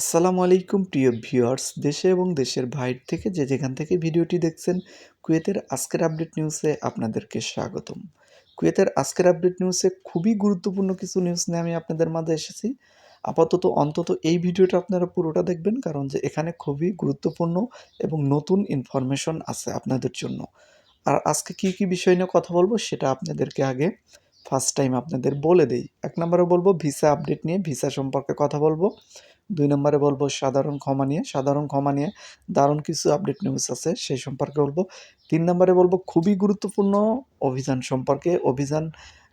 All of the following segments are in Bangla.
আসসালামু আলাইকুম, প্রিয় ভিউয়ার্স, দেশে এবং দেশের বাইরে থেকে যে যেখান থেকে ভিডিওটি দেখছেন, কুয়েতের আজকের আপডেট নিউজে আপনাদেরকে স্বাগতম। কুয়েতের আজকের আপডেট নিউজে খুবই গুরুত্বপূর্ণ কিছু নিউজ নিয়ে আমি আপনাদের মাঝে এসেছি। আপাতত, অন্তত এই ভিডিওটা আপনারা পুরোটা দেখবেন, কারণ যে এখানে খুবই গুরুত্বপূর্ণ এবং নতুন ইনফরমেশন আছে আপনাদের জন্য। আর আজকে কি কি বিষয় নিয়ে কথা বলব, সেটা আপনাদেরকে আগে ফার্স্ট টাইম আপনাদের বলে দেই। এক নম্বরে বলব ভিসা আপডেট নিয়ে ভিসা সম্পর্কে কথা বলব। দুই নম্বরে বলব, সাধারণ ক্ষমা নিয়ে, সাধারণ ক্ষমা নিয়ে দারুণ কিছু আপডেট নিউজ আছে, সেই সম্পর্কে বলব। তিন নম্বরে বলব, খুবই গুরুত্বপূর্ণ অভিযান সম্পর্কে অভিযান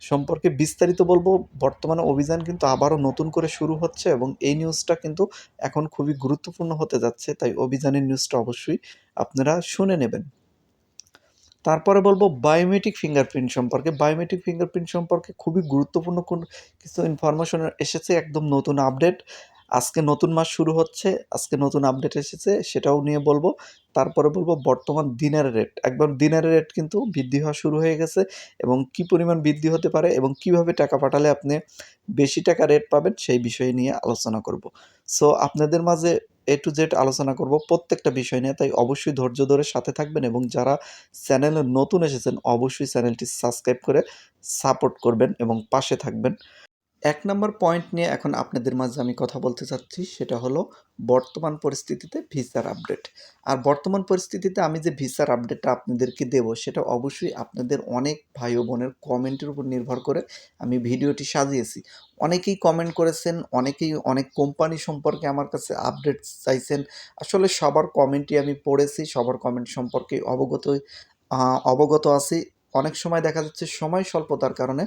সম্পর্কে বিস্তারিত বলব। বর্তমানে অভিযান কিন্তু আবারও নতুন করে শুরু হচ্ছে এবং এই নিউজটা কিন্তু এখন খুবই গুরুত্বপূর্ণ হতে যাচ্ছে, তাই অভিযানের নিউজটা অবশ্যই আপনারা শুনে নেবেন। তারপরে বলব বায়োমেট্রিক ফিঙ্গারপ্রিন্ট সম্পর্কে। বায়োমেট্রিক ফিঙ্গারপ্রিন্ট সম্পর্কে খুবই গুরুত্বপূর্ণ কোন কিছু ইনফরমেশন এসেছে, একদম নতুন আপডেট আজকে নতুন মাস শুরু হচ্ছে, আজকে নতুন আপডেট এসেছে, সেটাও নিয়ে বলব। তারপরে বলব বর্তমান দিনের রেট একবার দিনের রেট কিন্তু বৃদ্ধি হওয়া শুরু হয়ে গেছে এবং কি পরিমাণ বৃদ্ধি হতে পারে এবং কীভাবে টাকা পাঠালে আপনি বেশি টাকা রেট পাবেন সেই বিষয় নিয়ে আলোচনা করব। সো আপনাদের মাঝে এ টু জেড আলোচনা করব প্রত্যেকটা বিষয় নিয়ে, তাই অবশ্যই ধৈর্য ধরে সাথে থাকবেন এবং যারা চ্যানেলে নতুন এসেছেন, অবশ্যই চ্যানেলটি সাবস্ক্রাইব করে সাপোর্ট করবেন এবং পাশে থাকবেন। এক নম্বর পয়েন্ট নিয়ে এখন আপনাদের মাঝে আমি কথা বলতে চাচ্ছি, সেটা হলো বর্তমান পরিস্থিতিতে ভিসার আপডেট আর বর্তমান পরিস্থিতিতে আমি যে ভিসার আপডেটটা আপনাদেরকে দেব, সেটা অবশ্যই আপনাদের অনেক ভাই ও বোনের কমেন্টের উপর নির্ভর করে আমি ভিডিওটি সাজিয়েছি। অনেকেই কমেন্ট করেছেন, অনেকেই অনেক কোম্পানি সম্পর্কে আমার কাছে আপডেট চাইছেন। আসলে সবার কমেন্টই আমি পড়েছি, সবার কমেন্ট সম্পর্কে অবগত অবগত আছি। অনেক সময় দেখা যাচ্ছে সময় স্বল্পতার কারণে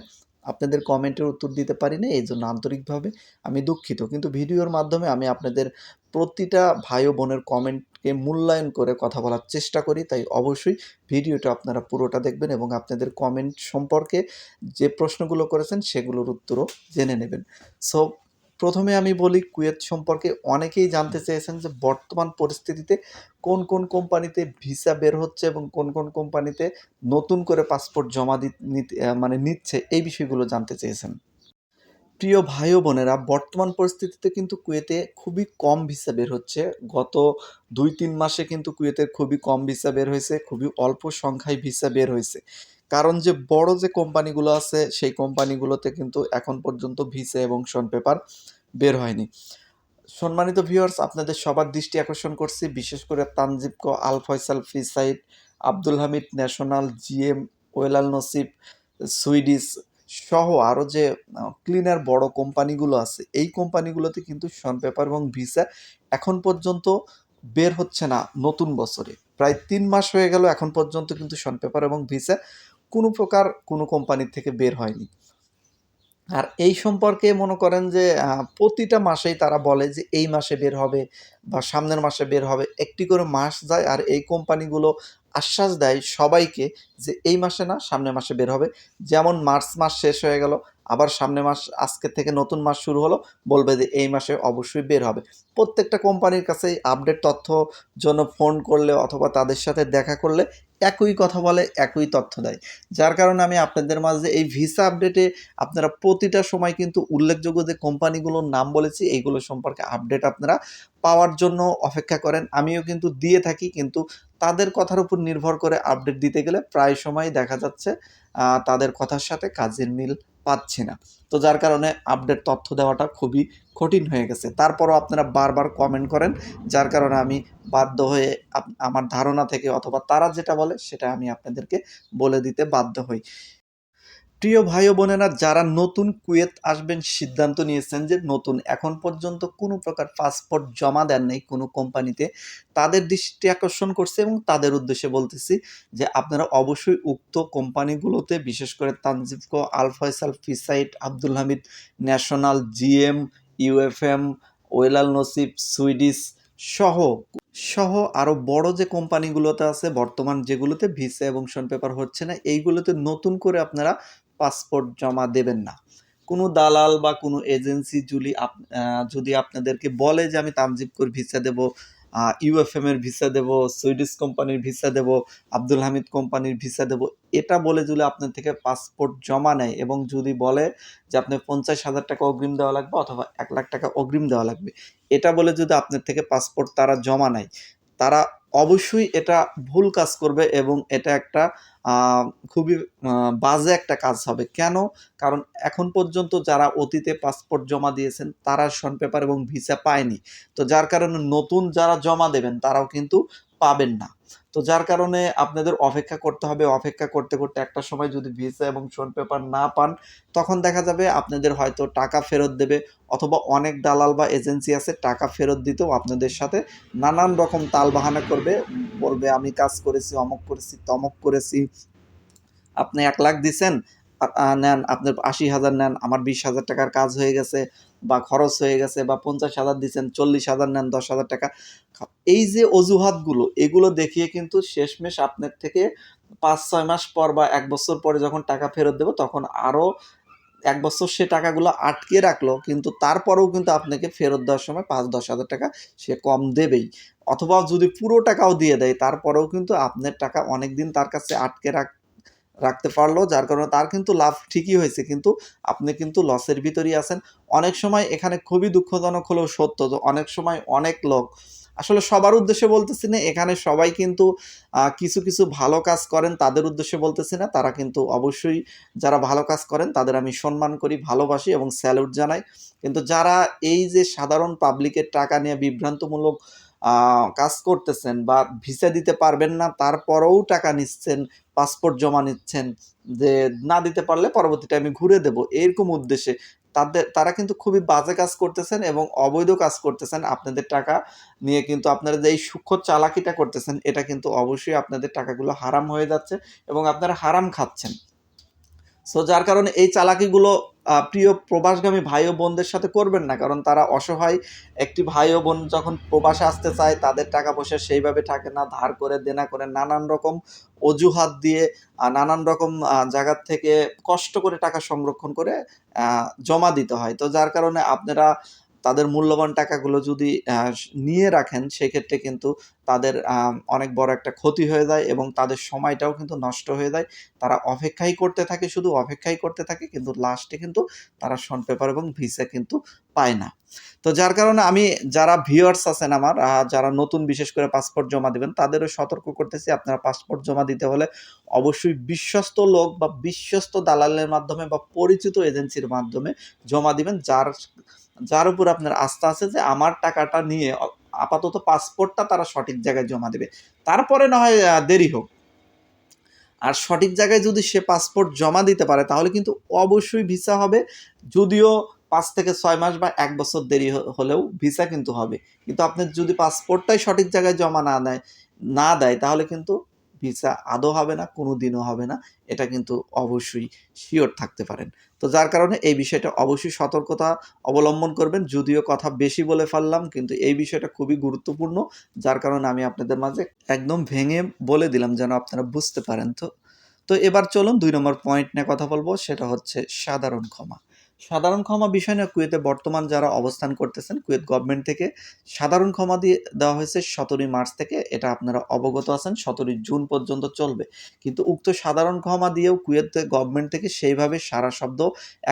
আপনাদের কমেন্টের উত্তর দিতে পারি না এই জন্য আন্তরিকভাবে আমি দুঃখিত। কিন্তু ভিডিওর মাধ্যমে আমি আপনাদের প্রতিটা ভাই ও বোনের কমেন্টকে মূল্যায়ন করে কথা বলার চেষ্টা করি, তাই অবশ্যই ভিডিওটা আপনারা পুরোটা দেখবেন এবং আপনাদের কমেন্ট সম্পর্কে যে প্রশ্নগুলো করেছেন সেগুলোর উত্তরও জেনে নেবেন। সো প্রথমে আমি বলি কুয়েত সম্পর্কে। অনেকেই জানতে চেয়েছেন যে বর্তমান পরিস্থিতিতে কোন কোন কোম্পানিতে ভিসা বের হচ্ছে এবং কোন কোন কোম্পানিতে নতুন করে পাসপোর্ট জমা নিতে মানে নিচ্ছে এই বিষয়গুলো জানতে চেয়েছেন। প্রিয় ভাই বোনেরা, বর্তমান পরিস্থিতিতে কিন্তু কুয়েতে খুবই কম ভিসা বের হচ্ছে। গত দুই তিন মাসে কিন্তু কুয়েতে খুবই কম ভিসা বের হয়েছে, খুবই অল্প সংখ্যায় ভিসা বের হয়েছে। কারণ যে বড় যে কোম্পানিগুলো আছে, সেই কোম্পানিগুলোতে কিন্তু এখন পর্যন্ত ভিসা এবং শন পেপার বের হয়নি। সম্মানিত ভিউয়ার্স আপনাদের সবার দৃষ্টি আকর্ষণ করছি। বিশেষ করে তানজিবকো আল ফয়সাল ফ্রি সাইট আব্দুল হামিদ ন্যাশনাল, জিএম, ওয়েলাল নসিব, সুইডিশ সহ আরও যে ক্লিনার বড় কোম্পানিগুলো আছে, এই কোম্পানিগুলোতে কিন্তু শন পেপার এবং ভিসা এখন পর্যন্ত বের হচ্ছে না নতুন বছরে। প্রায় তিন মাস হয়ে গেল এখন পর্যন্ত কিন্তু শন পেপার এবং ভিসা কোনো প্রকার কোনো কোম্পানির থেকে বের হয়নি। আর এই সম্পর্কে মনে করেন যে প্রতিটা মাসেই তারা বলে যে, এই মাসে বের হবে বা সামনের মাসে বের হবে। একটি করে মাস যায় আর এই কোম্পানিগুলো আশ্বাস দেয় সবাইকে যে, এই মাসে না, সামনের মাসে বের হবে। যেমন মার্চ মাস শেষ হয়ে গেল আবার সামনে মাস, আজকে থেকে নতুন মাস শুরু হলো, বলবে যে এই মাসে অবশ্যই বের হবে। প্রত্যেকটা কোম্পানির কাছেই আপডেট তথ্য জন্য ফোন করলে অথবা তাদের সাথে দেখা করলে একই কথা বলে, একই তথ্য দেয়। যার কারণে আমি আপনাদের মাঝে এই ভিসা আপডেটে আপনারা প্রতিটা সময় কিন্তু উল্লেখযোগ্য যে কোম্পানিগুলোর নাম বলেছি, এইগুলো সম্পর্কে আপডেট আপনারা পাওয়ার জন্য অপেক্ষা করেন। আমিও কিন্তু দিয়ে থাকি, কিন্তু তাদের কথার উপর নির্ভর করে আপডেট দিতে গেলে প্রায় সময় দেখা যাচ্ছে তাদের কথার সাথে কাজের মিল পাচ্ছি না। তো যার কারণে আপডেট তথ্য দেওয়াটা খুবই কঠিন হয়ে গেছে। তারপরও আপনারা বারবার কমেন্ট করেন, যার কারণে আমি বাধ্য হয়ে আমার ধারণা থেকে অথবা তারা যেটা বলে সেটা আমি আপনাদেরকে বলে দিতে বাধ্য হই। প্রিয় ভাই বোনেরা, যারা নতুন কুয়েত আসবেন, সিদ্ধান্ত নিয়েছেন যে নতুন এখন পর্যন্ত কোনো প্রকার পাসপোর্ট জমা দেন নাই কোনো কোম্পানিতে, তাদের দৃষ্টি আকর্ষণ করছে এবং তাদের উদ্দেশ্যে বলতেছি যে আপনারা অবশ্যই উক্ত কোম্পানিগুলোতে, বিশেষ করে তানজিবকো আলফয়সাল ফিসাইট, Abdul Hamid, national, GM, UFM, ওয়েলাল নসিব, সুইডিশ সহ সহ আরও বড় যে কোম্পানিগুলোতে আছে, বর্তমান যেগুলোতে ভিসা এবং শন পেপার হচ্ছে না, এইগুলোতে নতুন করে আপনারা পাসপোর্ট জমা দেবেন না। কোনো দালাল বা কোনো এজেন্সি যদি যদি আপনাদেরকে বলে যে আমি তানজিব করে ভিসা দেব ইউএফএম এর ভিসা দেব, সুইডিশ কোম্পানির ভিসা দেব, আব্দুল হামিদ কোম্পানির ভিসা দেব, এটা বলে যদি আপনার থেকে পাসপোর্ট জমা নেয় এবং যদি বলে যে আপনার পঞ্চাশ হাজার টাকা অগ্রিম দেওয়া লাগবে অথবা এক লাখ টাকা অগ্রিম দেওয়া লাগবে, এটা বলে যদি আপনার থেকে পাসপোর্ট তারা জমা নেয়, তারা অবশ্যই এটা ভুল কাজ করবে এবং এটা একটা খুবই বাজে একটা কাজ হবে। কেন? কারণ এখন পর্যন্ত যারা অতীতে পাসপোর্ট জমা দিয়েছেন, তারা শন পেপার এবং ভিসা পায়নি। তো যার কারণে নতুন যারা জমা দেবেন, তারাও কিন্তু পাবেন না। তো যার কারণে আপনাদের অপেক্ষা করতে হবে, অপেক্ষা করতে করতে একটা সময় যদি ভিসা এবং শোন পেপার না পান, তখন দেখা যাবে আপনাদের হয়তো টাকা ফেরত দেবে অথবা অনেক দালাল বা এজেন্সি আছে, টাকা ফেরত দিতেও আপনাদের সাথে নানান রকম তালবাহানা করবে, বলবে, আমি কাজ করেছি, অমক করেছি, তমক করেছি। আপনি এক লাখ দিছেন নেন, আপনার আশি হাজার নেন, আমার বিশ হাজার টাকার কাজ হয়ে গেছে বা খরচ হয়ে গেছে বা পঞ্চাশ হাজার দিচ্ছেন চল্লিশ হাজার নেন, দশ হাজার টাকা। এই যে অজুহাতগুলো, এগুলো দেখিয়ে কিন্তু শেষমেশ আপনার থেকে পাঁচ, ছয় মাস পর বা এক বছর পরে যখন টাকা ফেরত দেবো, তখন আরও এক বছর সে টাকাগুলো আটকে রাখল, কিন্তু তারপরেও কিন্তু আপনাকে ফেরত দেওয়ার সময় পাঁচ, দশ হাজার টাকা সে কম দেবেই। অথবা যদি পুরো টাকাও দিয়ে দেয়, তারপরেও কিন্তু আপনার টাকা অনেক দিন তার কাছে আটকে রাখ রাখতে পারল, যার কারণে তার কিন্তু লাভ ঠিকই হয়েছে। কিন্তু আপনি কিন্তু লসের ভিতরেই আছেন। অনেক সময় এখানে খুবই দুঃখজনক হলেও সত্য তো অনেক সময় অনেক লোক আসলে সবার উদ্দেশ্যে বলতেছি না, এখানে সবাই কিন্তু কিছু কিছু ভালো কাজ করেন তাদের উদ্দেশ্যে বলতেছি না। তারা কিন্তু অবশ্যই যারা ভালো কাজ করেন তাদের আমি সম্মান করি, ভালোবাসি এবং স্যালুট জানাই। কিন্তু যারা এই যে সাধারণ পাবলিকের টাকা নিয়ে বিভ্রান্তমূলক কাজ করতেছেন বা ভিসা দিতে পারবেন না, তারপরেও টাকা নিচ্ছেন, পাসপোর্ট জমা নিচ্ছেন, যে না দিতে পারলে পরবর্তীতে আমি ঘুরে দেব। এরকম উদ্দেশ্যে তাদের, তারা কিন্তু খুবই বাজে কাজ করতেছেন এবং অবৈধ কাজ করতেছেন। আপনাদের টাকা নিয়ে কিন্তু আপনারা যে এই সূক্ষ্ম চালাকিটা করতেছেন, এটা কিন্তু অবশ্যই আপনাদের টাকাগুলো হারাম হয়ে যাচ্ছে এবং আপনারা হারাম খাচ্ছেন। সো যার কারণে এই চালাকিগুলো প্রিয় প্রবাসগামী ভাই ও বোনদের সাথে করবেন না। কারণ তারা অসহায়। একটি ভাই ও বোন যখন প্রবাসে আসতে চায়, তাদের টাকা পয়সা সেইভাবে থাকে না, ধার করে, দেনা করে, নানান রকম অজুহাত দিয়ে নানান রকম জায়গার থেকে কষ্ট করে টাকা সংরক্ষণ করে জমা দিতে হয়। তো যার কারণে আপনারা তাদের মূল্যবান টাকাগুলো যদি নিয়ে রাখেন, সেক্ষেত্রে কিন্তু তাদের অনেক বড় একটা ক্ষতি হয়ে যায় এবং তাদের সময়টাও কিন্তু নষ্ট হয়ে যায়। তারা অপেক্ষাই করতে থাকে, শুধু অপেক্ষাই করতে থাকে, কিন্তু লাস্টে কিন্তু তারা শন পেপার এবং ভিসা কিন্তু পায় না। তো যার কারণে আমি, যারা ভিউয়ার্স আছেন আমার যারা নতুন বিশেষ করে পাসপোর্ট জমা দিবেন, তাদেরও সতর্ক করতেছি, আপনারা পাসপোর্ট জমা দিতে হলে অবশ্যই বিশ্বস্ত লোক বা বিশ্বস্ত দালালের মাধ্যমে বা পরিচিত এজেন্সির মাধ্যমে জমা দিবেন, যার যার উপর আপনার আস্থা আছে যে আমার টাকাটা নিয়ে আপাতত পাসপোর্টটা তারা সঠিক জায়গায় জমা দেবে। তারপরে না হয় দেরি হোক। আর সঠিক জায়গায় যদি সে পাসপোর্ট জমা দিতে পারে, তাহলে কিন্তু অবশ্যই ভিসা হবে। যদিও পাঁচ থেকে ছয় মাস বা এক বছর দেরি হলেও ভিসা কিন্তু হবে। কিন্তু আপনি যদি পাসপোর্টটাই সঠিক জায়গায় জমা না দেয় না দেয়, তাহলে কিন্তু ভিসা আদৌ হবে না কোনো দিনও হবে না, এটা কিন্তু অবশ্যই শিওর থাকতে পারেন। তো যার কারণে এই বিষয়টা অবশ্যই সতর্কতা অবলম্বন করবেন, যদিও কথা বেশি বলে ফেললাম, কিন্তু এই বিষয়টা খুবই গুরুত্বপূর্ণ, যার কারণে আমি আপনাদের মাঝে একদম ভেঙে বলে দিলাম যেন আপনারা বুঝতে পারেন তো। তো এবার চলুন দুই নম্বর পয়েন্ট নিয়ে কথা বলব, সেটা হচ্ছে সাধারণ ক্ষমা। সাধারণ ক্ষমা বিষয় নিয়ে কুয়েতে বর্তমান যারা অবস্থান করতেছেন, কুয়েত গভর্নমেন্ট থেকে সাধারণ ক্ষমা দিয়ে দেওয়া হয়েছে সতেরোই মার্চ থেকে। এটা আপনারা অবগত আছেন, সতেরোই জুন পর্যন্ত চলবে। কিন্তু উক্ত সাধারণ ক্ষমা দিয়েও কুয়েত গভর্নমেন্ট থেকে সেইভাবে সারা শব্দ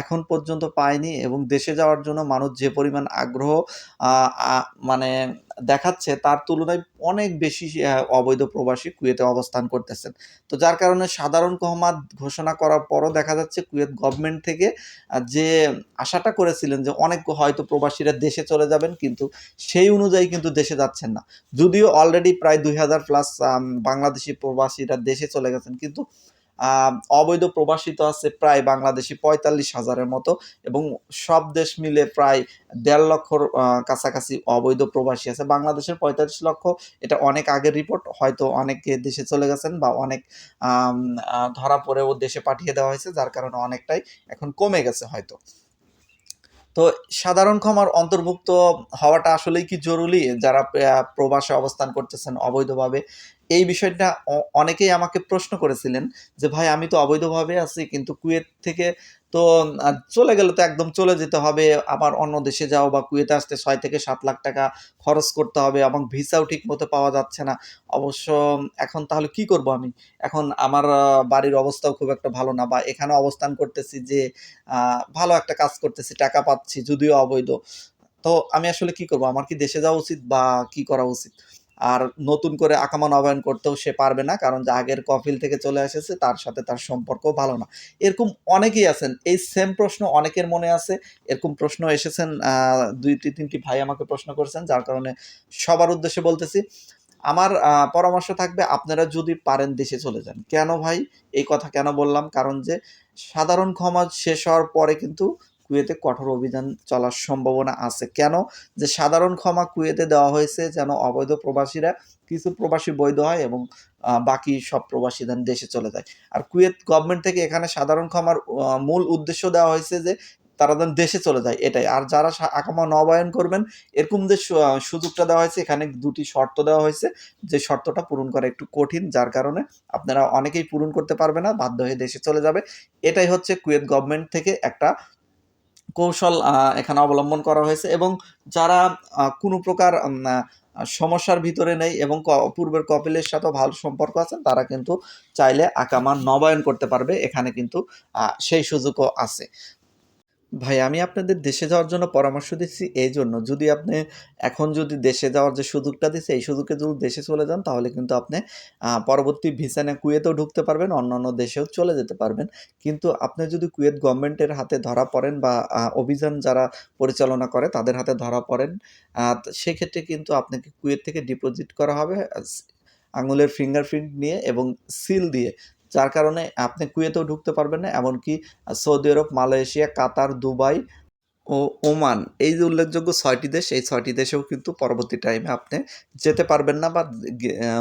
এখন পর্যন্ত পায়নি এবং দেশে যাওয়ার জন্য মানুষ যে পরিমাণ আগ্রহ মানে দেখাচ্ছে, তার তুলনায় অনেক বেশি অবৈধ প্রবাসী কুয়েতে অবস্থান করতেছেন। তো যার কারণে সাধারণ কহমাত ঘোষণা করার পরও দেখা যাচ্ছে কুয়েত গভর্নমেন্ট থেকে যে আশাটা করেছিলেন যে অনেক হয়তো প্রবাসীরা দেশে চলে যাবেন, কিন্তু সেই অনুযায়ী কিন্তু দেশে যাচ্ছেন না। যদিও অলরেডি প্রায় দুই হাজার প্লাস বাংলাদেশি প্রবাসীরা দেশে চলে গেছেন, কিন্তু অবৈধ প্রবাসিত আছে প্রায় বাংলাদেশি পঁয়তাল্লিশ হাজারের মতো এবং সব দেশ মিলে প্রায় দেড় লক্ষর কাছাকাছি অবৈধ প্রবাসী আছে। বাংলাদেশের পঁয়তাল্লিশ লক্ষ, এটা অনেক আগের রিপোর্ট হয়তো অনেকে দেশে চলে গেছেন বা অনেক ধরা পড়েও দেশে পাঠিয়ে দেওয়া হয়েছে, যার কারণে অনেকটাই এখন কমে গেছে হয়তো। তো সাধারণ ক্ষমার অন্তর্ভুক্ত হওয়াটা আসলেই কি জরুরি? যারা প্রবাসে অবস্থান করতেছেন অবৈধভাবে এই বিষয়টা অনেকেই আমাকে প্রশ্ন করেছিলেন যে, ভাই, আমি তো অবৈধভাবে আছি, কিন্তু কুয়েত থেকে তো চলে গেলে তো একদম চলে যেতে হবে। আবার অন্য দেশে যাও বা কুয়েতে আসতে ছয় থেকে সাত লাখ টাকা খরচ করতে হবে এবং ভিসাও ঠিক মতো পাওয়া যাচ্ছে না। অবশ্য, এখন তাহলে কি করব আমি? এখন আমার বাড়ির অবস্থাও খুব একটা ভালো না বা এখানে অবস্থান করতেছি যে ভালো একটা কাজ করতেছি, টাকা পাচ্ছি, যদিও অবৈধ। তো আমি আসলে কি করব? আমার কি দেশে যাওয়া উচিত বা কি করা উচিত? আর নতুন করে আকামা নবায়ন করতেও সে পারবে না কারণ যে আগের কফিল থেকে চলে এসেছে তার সাথে তার সম্পর্ক ভালো না। এরকম অনেকেই আছেন এই সেম প্রশ্ন অনেকের মনে আছে এরকম প্রশ্ন এসেছেন আহ, দুই তি- তিনটি ভাই আমাকে প্রশ্ন করেছেন যার কারণে সবার উদ্দেশ্যে বলতেছি আমার পরামর্শ থাকবে আপনারা যদি পারেন দেশে চলে যান। কেন ভাই? এই কথা কেন বললাম? কারণ যে সাধারণ ক্ষমা শেষ হওয়ার পরে কিন্তু কুয়েতে কঠোর অভিযান চলার সম্ভাবনা আছে। কেন? যে সাধারণ ক্ষমা কুয়েতে দেওয়া হয়েছে যেন অবৈধ প্রবাসীরা কিছু প্রবাসী বৈধ হয় এবং বাকি সব প্রবাসী দেন দেশে চলে যায়। আর কুয়েত গভর্নমেন্ট থেকে এখানে সাধারণ ক্ষমার মূল উদ্দেশ্য দেওয়া হয়েছে যে তারা যেন দেশে চলে যায়, এটাই। আর যারা আকামা নবায়ন করবেন, এরকম যে সুযোগটা দেওয়া হয়েছে, এখানে দুটি শর্ত দেওয়া হয়েছে। যে শর্তটা পূরণ করা একটু কঠিন, যার কারণে আপনারা অনেকেই পূরণ করতে পারবে না, বাধ্য হয়ে দেশে চলে যাবে। এটাই হচ্ছে কুয়েত গভর্নমেন্ট থেকে একটা কৌশল এখানে অবলম্বন করা হয়েছে এবং যারা কোনো প্রকার সমস্যার ভিতরে নেই এবং পূর্বের কপিলের সাথেও ভালো সম্পর্ক আছেন, তারা কিন্তু চাইলে আকামা নবায়ন করতে পারবে, এখানে কিন্তু সেই সুযোগও আছে। ভাই, আমি আপনাদের দেশে যাওয়ার জন্য পরামর্শ দিচ্ছি এই জন্য যদি আপনি এখন যদি দেশে যাওয়ার যে সুযোগটা দিচ্ছে এই সুযোগে যদি দেশে চলে যান, তাহলে কিন্তু আপনি পরবর্তী ভিসা নিয়ে কুয়েতেও ঢুকতে পারবেন, অন্যান্য দেশেও চলে যেতে পারবেন। কিন্তু আপনি যদি কুয়েত গভর্নমেন্টের হাতে ধরা পড়েন বা অভিযান যারা পরিচালনা করে, তাদের হাতে ধরা পড়েন সেক্ষেত্রে কিন্তু আপনাকে কুয়েত থেকে ডিপোজিট করা হবে আঙুলের ফিঙ্গারপ্রিন্ট নিয়ে এবং সিল দিয়ে যার কারণে আপনি কুয়েতেও ঢুকতে পারবেন না, এমনকি Saudi Arab, Malaysia, Qatar, Dubai ও ওমান, এই যে উল্লেখযোগ্য ছয়টি দেশ, এই ছয়টি দেশেও কিন্তু পরবর্তী টাইমে আপনি যেতে পারবেন না বা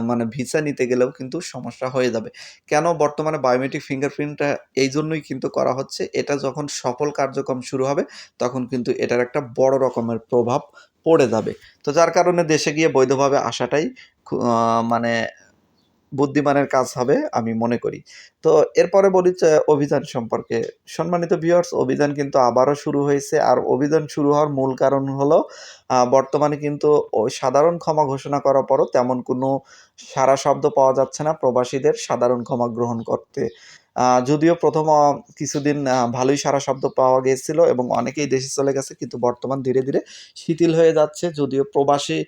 মানে ভিসা নিতে গেলেও কিন্তু সমস্যা হয়ে যাবে। কেন? বর্তমানে বায়োমেট্রিক ফিঙ্গারপ্রিন্টটা এই জন্যই কিন্তু করা হচ্ছে, এটা যখন সফল কার্যক্রম শুরু হবে, তখন কিন্তু এটার একটা বড় রকমের প্রভাব পড়ে যাবে। তো যার কারণে দেশে গিয়ে বৈধভাবে আসাটাই মানে বুদ্ধিমানের কাজ হবে, আমি মনে করি। তো এরপরে বলি অভিযান সম্পর্কে। সম্মানিত ভিউয়ার্স অভিযান কিন্তু আবারও শুরু হয়েছে আর অভিযান শুরু হওয়ার মূল কারণ হলো বর্তমানে কিন্তু ওই সাধারণ ক্ষমা ঘোষণা করার পরও তেমন কোনো সারা শব্দ পাওয়া যাচ্ছে না। প্রবাসীদের সাধারণ ক্ষমা গ্রহণ করতে। যদিও প্রথম কিছুদিন ভালোই সারা শব্দ পাওয়া গিয়েছিল এবং অনেকেই দেশে চলে গেছে, কিন্তু বর্তমান ধীরে ধীরে শিথিল হয়ে যাচ্ছে। যদিও প্রবাসী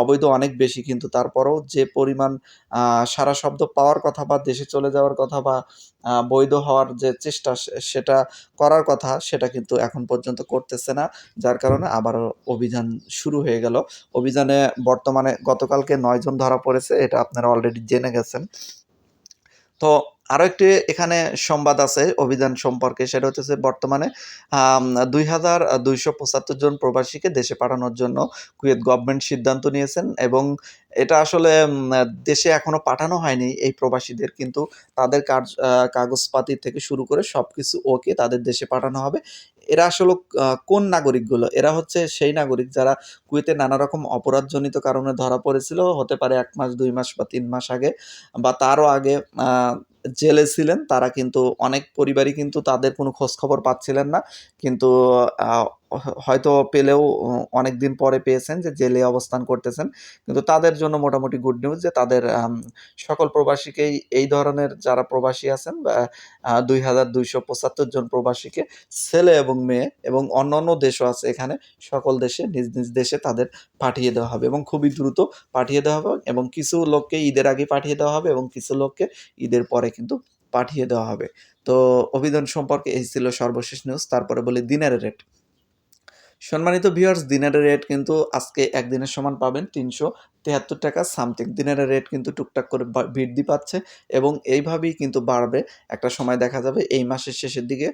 অবৈধ অনেক বেশি, কিন্তু তারপরেও যে পরিমাণ সারা শব্দ পাওয়ার কথা বা দেশে চলে যাওয়ার কথা বা বৈধ হওয়ার যে চেষ্টা সেটা করার কথা, সেটা কিন্তু এখন পর্যন্ত করতেছে না। যার কারণে আবারও অভিযান শুরু হয়ে গেল। অভিযানে বর্তমানে গতকালকে নয়জন ধরা পড়েছে, এটা আপনারা অলরেডি জেনে গেছেন। তো আরও একটি এখানে সংবাদ আছে, অভিযান সম্পর্কে, সেটা হচ্ছে বর্তমানে দুই হাজার দুইশো পঁচাত্তর জন প্রবাসীকে দেশে পাঠানোর জন্য কুয়েত গভর্নমেন্ট সিদ্ধান্ত নিয়েছেন এবং এটা আসলে দেশে এখনও পাঠানো হয়নি এই প্রবাসীদের, কিন্তু তাদের কাজ কাগজপাতি থেকে শুরু করে সব কিছু ওকে তাদের দেশে পাঠানো হবে। এরা আসলে কোন নাগরিকগুলো? এরা হচ্ছে সেই নাগরিক যারা কুয়েতে নানা রকম অপরাধজনিত কারণে ধরা পড়েছিল, হতে পারে এক মাস, দুই মাস বা তিন মাস আগে, বা তারও আগে জেলে ছিলেন তারা কিন্তু অনেক পরিবারই কিন্তু তাদের কোনো খোঁজখবর পাচ্ছিলেন না। কিন্তু হয়তো পেলেও অনেক দিন পরে পেয়েছেন যে জেলে অবস্থান করতেছেন। কিন্তু তাদের জন্য মোটামুটি গুড নিউজ যে তাদের সকল প্রবাসীকেই এই ধরনের যারা প্রবাসী আছেন বা দুই হাজার দুইশো পঁচাত্তর জন প্রবাসীকে ছেলে এবং মেয়ে এবং অন্যান্য দেশও আছে এখানে, সকল দেশে নিজ নিজ দেশে তাদের পাঠিয়ে দেওয়া হবে এবং খুবই দ্রুত পাঠিয়ে দেওয়া হবে এবং কিছু লোককে ঈদের আগে পাঠিয়ে দেওয়া হবে এবং কিছু লোককে ঈদের পরে কিন্তু পাঠিয়ে দেওয়া হবে। তো অভিধান সম্পর্কে এই ছিল সর্বশেষ নিউজ তারপরে বলি দিনের রেট সম্মানিত ভিউয়ার্স দিনের রেট কিন্তু আজকে একদিনের সমান পাবেন তিনশো তেহাত্তর টাকা, সামথিং। দিনের রেট কিন্তু টুকটাক করে বৃদ্ধি পাচ্ছে এবং এইভাবেই কিন্তু বাড়বে। একটা সময় দেখা যাবে এই মাসের শেষের দিকে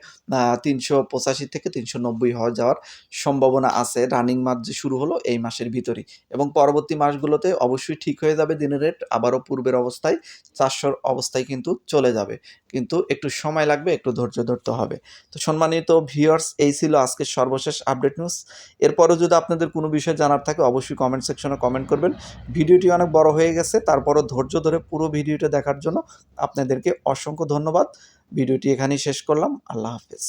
তিনশো পঁচাশি থেকে তিনশো নব্বই হওয়া যাওয়ার সম্ভাবনা আছে রানিং মাস যে শুরু হলো এই মাসের ভিতরেই। এবং পরবর্তী মাসগুলোতে অবশ্যই ঠিক হয়ে যাবে দিনের রেট আবারও পূর্বের অবস্থায় চারশোর অবস্থায় কিন্তু চলে যাবে। কিন্তু একটু সময় লাগবে, একটু ধৈর্য ধরতে হবে। তো সম্মানিত ভিউয়ার্স এই ছিল আজকের সর্বশেষ আপডেট নিউজ এরপরও যদি আপনাদের কোনো বিষয় জানার থাকে, অবশ্যই কমেন্ট সেকশনে কমেন্ট করবেন। ভিডিওটি অনেক বড় হয়ে গেছে, তারপরও ধৈর্য ধরে পুরো ভিডিওটা দেখার জন্য আপনাদেরকে অসংখ্য ধন্যবাদ। ভিডিওটি এখানেই শেষ করলাম। আল্লাহ হাফেজ।